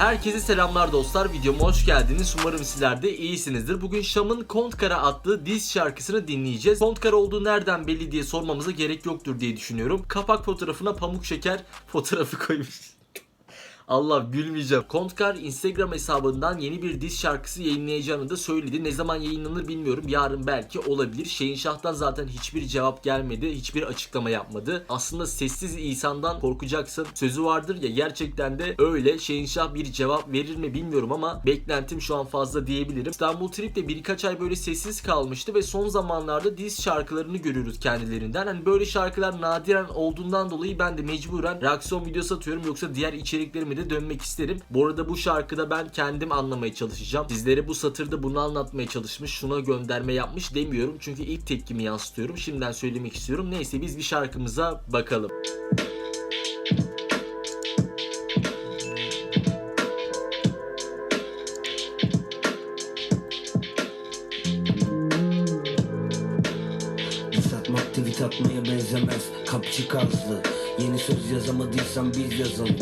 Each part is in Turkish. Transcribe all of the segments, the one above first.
Herkese selamlar dostlar. Videoma hoş geldiniz. Umarım sizler de iyisinizdir. Bugün Şam'ın Kontkara adlı diz şarkısını dinleyeceğiz. Kontkara olduğu nereden belli diye sormamıza gerek yoktur diye düşünüyorum. Kapak fotoğrafına pamuk şeker fotoğrafı koymuş. Allah gülmeyeceğim. Kontkar Instagram hesabından yeni bir diz şarkısı yayınlayacağını da söyledi. Ne zaman yayınlanır bilmiyorum. Yarın belki olabilir. Şehinşah'tan zaten hiçbir cevap gelmedi. Hiçbir açıklama yapmadı. Aslında sessiz İhsan'dan korkacaksın sözü vardır ya gerçekten de öyle. Şehinşah bir cevap verir mi bilmiyorum ama beklentim şu an fazla diyebilirim. İstanbul Trip de birkaç ay böyle sessiz kalmıştı ve son zamanlarda diz şarkılarını görüyoruz kendilerinden. Hani böyle şarkılar nadiren olduğundan dolayı ben de mecburen reaksiyon videosu atıyorum yoksa diğer içeriklerimi de dönmek isterim. Bu arada bu şarkıda ben kendim anlamaya çalışacağım. Sizlere bu satırda bunu anlatmaya çalışmış, şuna gönderme yapmış demiyorum. Çünkü ilk tepkimi yansıtıyorum. Şimdiden söylemek istiyorum. Neyse biz bir şarkımıza bakalım. Diss atmak tweet atmaya benzemez Kapçı kazlı Yeni söz yazamadıysan biz yazalım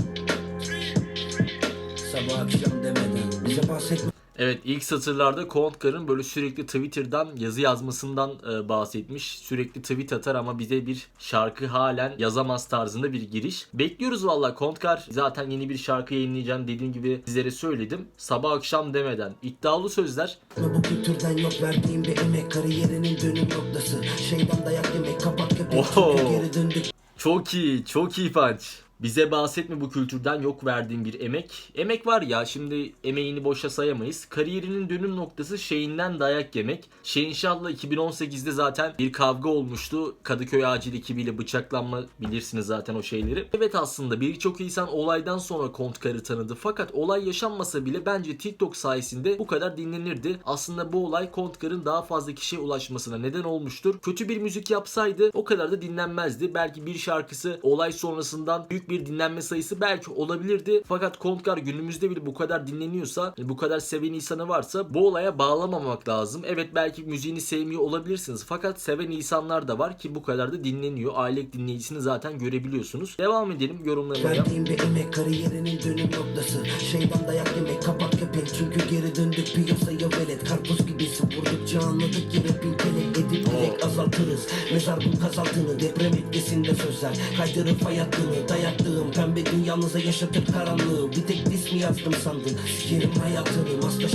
Sabah akşam demeden Bize bahsetme Evet ilk satırlarda Kontkar'ın böyle sürekli Twitter'dan yazı yazmasından e, bahsetmiş. Sürekli tweet atar ama bize bir şarkı halen yazamaz tarzında bir giriş. Bekliyoruz valla Kontkar zaten yeni bir şarkı yayınlayacağım dediğim gibi sizlere söyledim. Sabah akşam demeden iddialı sözler. bu kültürden yok verdiğim bir emek Kariyerinin dönüm noktası Şeyden dayak yemek kapak köpek geri döndük Çok iyi, çok iyi punch. Bize bahsetme bu kültürden yok verdiğim bir emek. Emek var ya şimdi emeğini boşa sayamayız. Kariyerinin dönüm noktası Şeyinden dayak yemek. Şeyinşah'la 2018'de zaten bir kavga olmuştu. Kadıköy acil ekibiyle bıçaklanma bilirsiniz zaten o şeyleri. Evet aslında birçok insan olaydan sonra Kontkar'ı tanıdı. Fakat olay yaşanmasa bile bence TikTok sayesinde bu kadar dinlenirdi. Aslında bu olay Kontkar'ın daha fazla kişiye ulaşmasına neden olmuştur. Kötü bir müzik yapsaydı o kadar da dinlenmezdi. Belki bir şarkısı olay sonrasından büyük bir dinlenme sayısı belki olabilirdi. Fakat Kontkar günümüzde bile bu kadar dinleniyorsa, bu kadar seven insanı varsa bu olaya bağlamamak lazım. Evet belki müziğini sevmiyor olabilirsiniz. Fakat seven insanlar da var ki bu kadar da dinleniyor. Aile dinleyicisini zaten görebiliyorsunuz. Devam edelim yorumlarına. Verdiğim bir emek kariyerinin dönüm noktası Şeyden dayak yemek kapak köpek Çünkü geri döndük piyasaya velet Karpuz gibisin vurdukça anladık ki rapin kelek Edip direkt azaltırız Mezar bu kazaltını Deprem etkisinde sözler Kaydırır fay hattını Dayaklığım pembe dünyanıza yaşatır karanlığı Bir tek dis mi yazdım sandın Sikerim hayatını Maska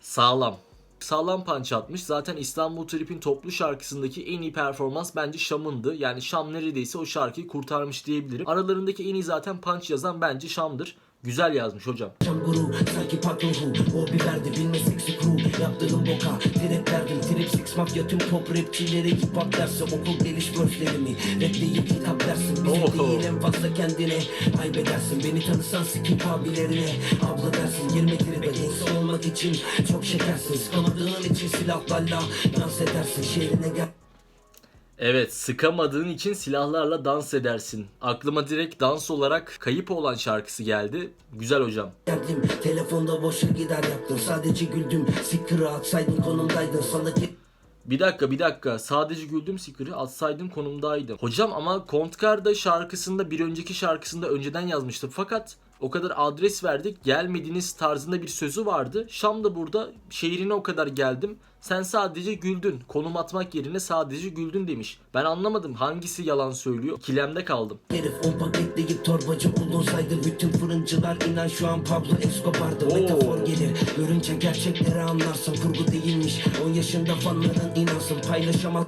Sağlam. Sağlam punch atmış. Zaten İstanbul Trip'in toplu şarkısındaki en iyi performans bence Şam'ındı. Yani Şam neredeyse o şarkıyı kurtarmış diyebilirim. Aralarındaki en iyi zaten punch yazan bence Şam'dır. Güzel yazmış hocam. Akşam guru sanki patron hu O biberdi bilme seksi crew Yaptığım boka trip verdim Trip six mafya tüm pop rapçileri hip hop dersi. Okul geliş verselerimi Rapleyip hitap dersin. Bizim Oho. değil en fazla kendine Kaybedersin. Beni tanısan skip abilerine Abla dersin 20 tribe insan olmak için Çok şekersin. Sıkamadığın için silahlarla Dans edersin. Şehrine gel Evet sıkamadığın için silahlarla dans edersin. Aklıma direkt dans olarak kayıp olan şarkısı geldi. Güzel hocam. Geldim telefonda boşa gider yaptım Sadece güldüm Sikri atsaydın konumdaydın Sana ki Bir dakika bir dakika sadece güldüm sikiri atsaydım konumdaydım. Hocam ama Kontkar da şarkısında bir önceki şarkısında önceden yazmıştı. Fakat o kadar adres verdik gelmediniz tarzında bir sözü vardı. Şam da burada şehrine o kadar geldim. Sen sadece güldün. Konum atmak yerine sadece güldün demiş. Ben anlamadım hangisi yalan söylüyor. İkilemde kaldım. Herif on paketleyip torbacı bulunsaydı Bütün fırıncılar inan şu an Pablo Escobar'dı Oo. Metafor gelir görünce gerçekleri anlarsın Kurgu değilmiş 10 yaşında fanların inansın Paylaşamaz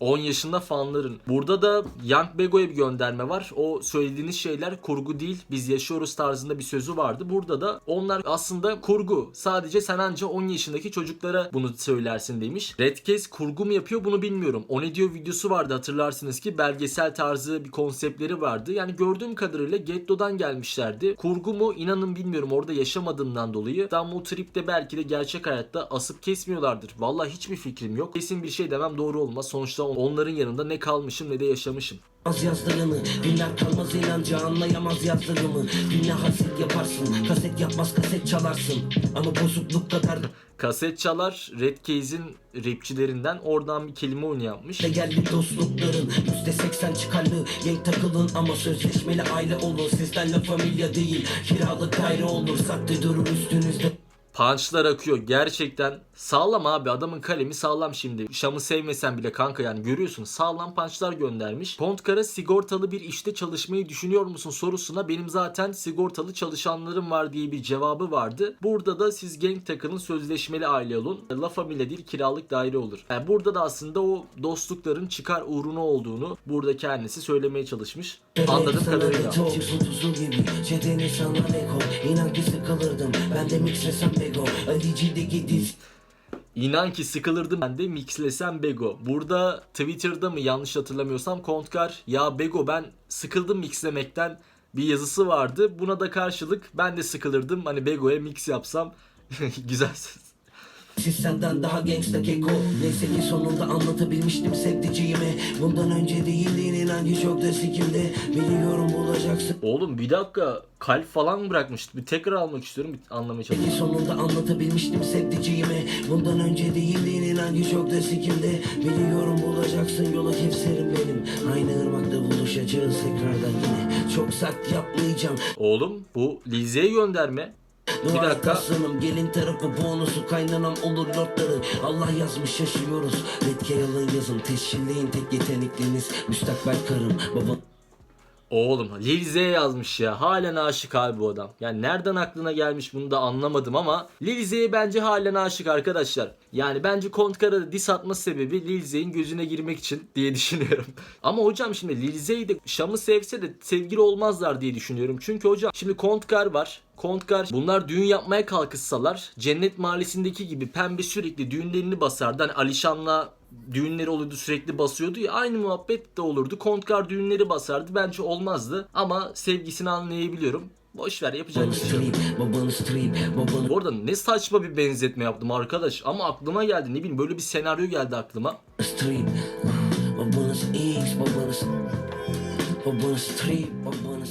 10 yaşında fanların. Burada da Young Bego'ya bir gönderme var. O söylediğiniz şeyler kurgu değil. Biz yaşıyoruz tarzında bir sözü vardı. Burada da onlar aslında kurgu. Sadece sen anca 10 yaşındaki çocuklara bunu söylersin demiş. Redcase kurgu mu yapıyor bunu bilmiyorum. O ne diyor videosu vardı hatırlarsınız ki belgesel tarzı bir konseptleri vardı. Yani gördüğüm kadarıyla Getto'dan gelmişlerdi. Kurgu mu inanın bilmiyorum orada yaşamadığımdan dolayı. İstanbul Trip'te belki de gerçek hayatta asıp kesmiyorlardır. Vallahi hiçbir fikrim yok. Kesin bir şey demem doğru olmaz. Sonuçta on- onların yanında ne kalmışım ne de yaşamışım. Az yazdığını Günler kalmaz inancı anlayamaz yazdığımı Dinle haset yaparsın Kaset yapmaz kaset çalarsın. Ama bozukluk kadar Kaset çalar Red Case'in rapçilerinden oradan bir kelime oyunu yapmış. Değerli dostlukların Yüzde seksen çıkarlı Gang takılın ama sözleşmeli aile olun. Sizden la familya değil Kiralık daire olur. Saklı durur üstünüzde Punchlar akıyor gerçekten sağlam abi adamın kalemi sağlam şimdi. Şam'ı sevmesen bile kanka yani görüyorsun sağlam punchlar göndermiş. Kontkara sigortalı bir işte çalışmayı düşünüyor musun sorusuna benim zaten sigortalı çalışanlarım var diye bir cevabı vardı. Burada da siz gang takılın sözleşmeli aile olun. La Familia değil kiralık daire olur. Yani burada da aslında o dostlukların çıkar uğruna olduğunu burada kendisi söylemeye çalışmış. Anladığım kadarıyla. da çok Çift tuzu gibi Çeteni sana Lego İnan ki sıkılırdım Ben de mixlesem Bego Ali'cideki diz İnan ki sıkılırdım ben de mixlesem Bego. Burada Twitter'da mı yanlış hatırlamıyorsam Kontkar ya Bego ben sıkıldım mixlemekten bir yazısı vardı. Buna da karşılık ben de sıkılırdım hani Bego'ya mix yapsam güzel. Siz senden daha gangsta keko Neyse ki sonunda anlatabilmiştim sevdiceğimi Bundan önce değildin inan ki çok da sikimde Biliyorum bulacaksın Oğlum bir dakika kalp falan mı bırakmıştı? Bir tekrar almak istiyorum bir anlamaya Peki çalışıyorum. sonunda anlatabilmiştim sevdiceğimi. Bundan önce değildin inan ki çok da sikimde Biliyorum bulacaksın yola kevserim benim. Aynı ırmakta buluşacağız tekrardan yine. Çok sert yapmayacağım. Oğlum bu Lize'ye gönderme. Bir dakika. aslanım gelin tarafı bonusu kaynanam olur lordları Allah yazmış şaşıyoruz Red Kayal'ın yazın teşhirleyin tek yetenekliniz Müstakbel karım baba Oğlum Lil yazmış ya. Halen aşık abi bu adam. Yani nereden aklına gelmiş bunu da anlamadım ama Lil bence halen aşık arkadaşlar. Yani bence Kontkara'da diss atması sebebi Lil gözüne girmek için diye düşünüyorum. ama hocam şimdi Lil de Şam'ı sevse de sevgili olmazlar diye düşünüyorum. Çünkü hocam şimdi Kontkar var. Kontkar bunlar düğün yapmaya kalkışsalar Cennet Mahallesi'ndeki gibi pembe sürekli düğünlerini basardı. Hani Alişan'la düğünleri oluyordu sürekli basıyordu ya aynı muhabbet de olurdu. Kontkar düğünleri basardı bence olmazdı ama sevgisini anlayabiliyorum. Boş ver yapacak bir şey yok. Bu arada ne saçma bir benzetme yaptım arkadaş ama aklıma geldi ne bileyim böyle bir senaryo geldi aklıma. Babanız X babanız Babanız strip babanız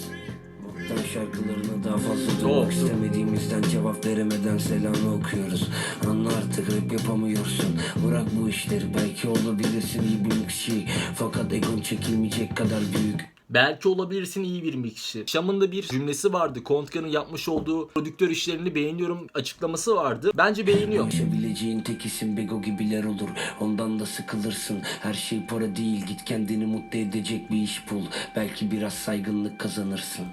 Boktan şarkılarına daha fazla duymak istemediğimizden cevap veremeden selamı okuyoruz. Anla artık rap yapamıyorsun. Bırak bu işleri belki olabilirsin iyi bir mixçi. Fakat egon çekilmeyecek kadar büyük. Belki olabilirsin iyi bir mixçi. Şam'ın da bir cümlesi vardı. Kontkar'ın yapmış olduğu prodüktör işlerini beğeniyorum açıklaması vardı. Bence beğeniyor. Yaşayabileceğin tek isim Bego gibiler olur. Ondan da sıkılırsın. Her şey para değil. Git kendini mutlu edecek bir iş bul. Belki biraz saygınlık kazanırsın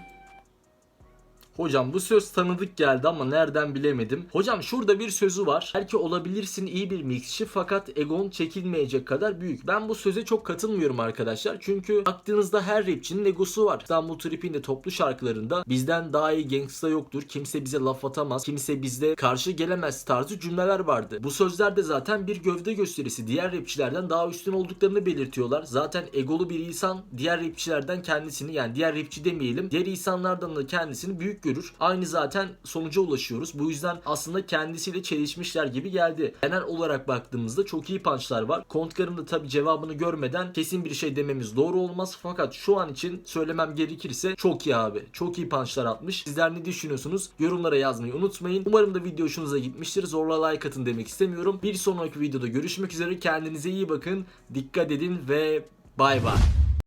Hocam bu söz tanıdık geldi ama nereden bilemedim. Hocam şurada bir sözü var. Belki olabilirsin iyi bir mixçi fakat egon çekilmeyecek kadar büyük. Ben bu söze çok katılmıyorum arkadaşlar. Çünkü baktığınızda her rapçinin egosu var. İstanbul Trip'in de toplu şarkılarında bizden daha iyi gangsta yoktur. Kimse bize laf atamaz. Kimse bizde karşı gelemez tarzı cümleler vardı. Bu sözler de zaten bir gövde gösterisi. Diğer rapçilerden daha üstün olduklarını belirtiyorlar. Zaten egolu bir insan diğer rapçilerden kendisini yani diğer rapçi demeyelim. Diğer insanlardan da kendisini görür. Aynı zaten sonuca ulaşıyoruz. Bu yüzden aslında kendisiyle çelişmişler gibi geldi. Genel olarak baktığımızda çok iyi punchlar var. Kontkar'ın da tabi cevabını görmeden kesin bir şey dememiz doğru olmaz. Fakat şu an için söylemem gerekirse çok iyi abi. Çok iyi punchlar atmış. Sizler ne düşünüyorsunuz? Yorumlara yazmayı unutmayın. Umarım da video hoşunuza gitmiştir. Zorla like atın demek istemiyorum. Bir sonraki videoda görüşmek üzere. Kendinize iyi bakın. Dikkat edin ve bay bay.